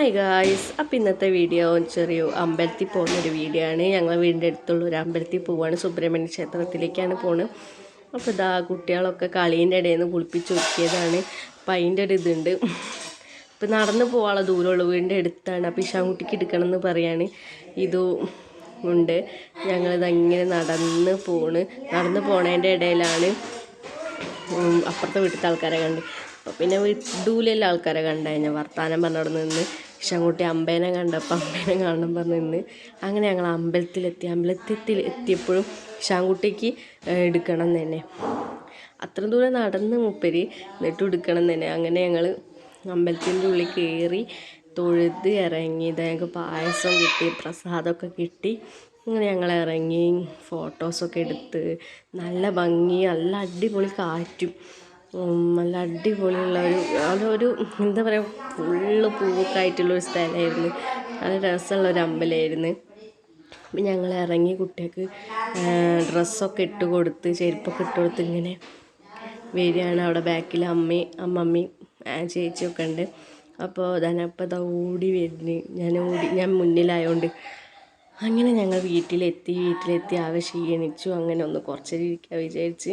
Hi guys അപ്പം ഇന്നത്തെ video ചെറിയ അമ്പലത്തിൽ പോകുന്നൊരു വീഡിയോ ആണ്. ഞങ്ങൾ വീടിന്റെ അടുത്തുള്ള ഒരു അമ്പലത്തിൽ പോവുകയാണ് സുബ്രഹ്മണ്യ ക്ഷേത്രത്തിലേക്കാണ് പോണത്. അപ്പോൾ ഇതാ കുട്ടികളൊക്കെ കളീന്റെ ഇടയിൽ നിന്ന് കുളിപ്പിച്ച് ഒരുക്കിയതാണ്. അപ്പം അതിന്റെ ഒരു ഇതുണ്ട്. ഇപ്പം നടന്ന് പോകാനുള്ള ദൂരമുള്ളൂ വീടിന്റെ അടുത്താണ്. അപ്പോൾ ഇഷാൻകുട്ടിക്ക് എടുക്കണം എന്ന് പറയാണ്. ഇത് ഉണ്ട്. ഞങ്ങളിത് അങ്ങനെ നടന്ന് പോണ്. നടന്ന് പോണതിന്റെ ഇടയിലാണ്. അപ്പുറത്തെ വീട്ടിലത്തെ ആൾക്കാരെ കണ്ട്. അപ്പം പിന്നെ വിടൂലുള്ള ആൾക്കാരെ കണ്ടുകഴിഞ്ഞാൽ വർത്താനം പറഞ്ഞവിടെ നിന്ന്. ഇഷൻകുട്ടി അമ്പേനെ കണ്ടപ്പോൾ അമ്പേനെ കാണണം പറഞ്ഞ് നിന്ന്. അങ്ങനെ ഞങ്ങൾ അമ്പലത്തിലെത്തി. അമ്പലത്തിൽ എത്തിയപ്പോഴും ഇഷാൻകുട്ടിക്ക് എടുക്കണം തന്നെ. അത്ര ദൂരം നടന്ന് മുപ്പര് എന്നിട്ട് എടുക്കണം തന്നെ. അങ്ങനെ ഞങ്ങൾ അമ്പലത്തിന്റെ ഉള്ളിൽ കയറി തൊഴുത് ഇറങ്ങി ഞങ്ങൾക്ക് പായസം കിട്ടി പ്രസാദമൊക്കെ കിട്ടി. അങ്ങനെ ഞങ്ങൾ ഇറങ്ങി ഫോട്ടോസൊക്കെ എടുത്ത്. നല്ല ഭംഗി നല്ല അടിപൊളി കാറ്റും. നല്ല അടിപൊളിയുള്ള ഒരു അതൊരു എന്താ പറയുക ഫുള്ള് പൂവൊക്കെ ആയിട്ടുള്ളൊരു സ്ഥലമായിരുന്നു. നല്ല രസമുള്ള ഒരു അമ്പലമായിരുന്നു. അപ്പം ഞങ്ങൾ ഇറങ്ങി കുട്ടികൾക്ക് ഡ്രസ്സൊക്കെ ഇട്ട് കൊടുത്ത് ചെരുപ്പൊക്കെ ഇട്ട് കൊടുത്ത് ഇങ്ങനെ വരികയാണ്. അവിടെ ബാക്കിൽ അമ്മയും അമ്മമ്മയും ചേച്ചിയൊക്കെ ഉണ്ട്. അപ്പോൾ ധനപ്പം ഇതാ ഓടി വരുന്നു. ഞാൻ ഓടി ഞാൻ മുന്നിലായതുകൊണ്ട് അങ്ങനെ ഞങ്ങൾ വീട്ടിലെത്തി വീട്ടിലെത്തി ആകെ ക്ഷീണിച്ചു. അങ്ങനെ ഒന്ന് കുറച്ച് ഇരിക്കാൻ വിചാരിച്ച്.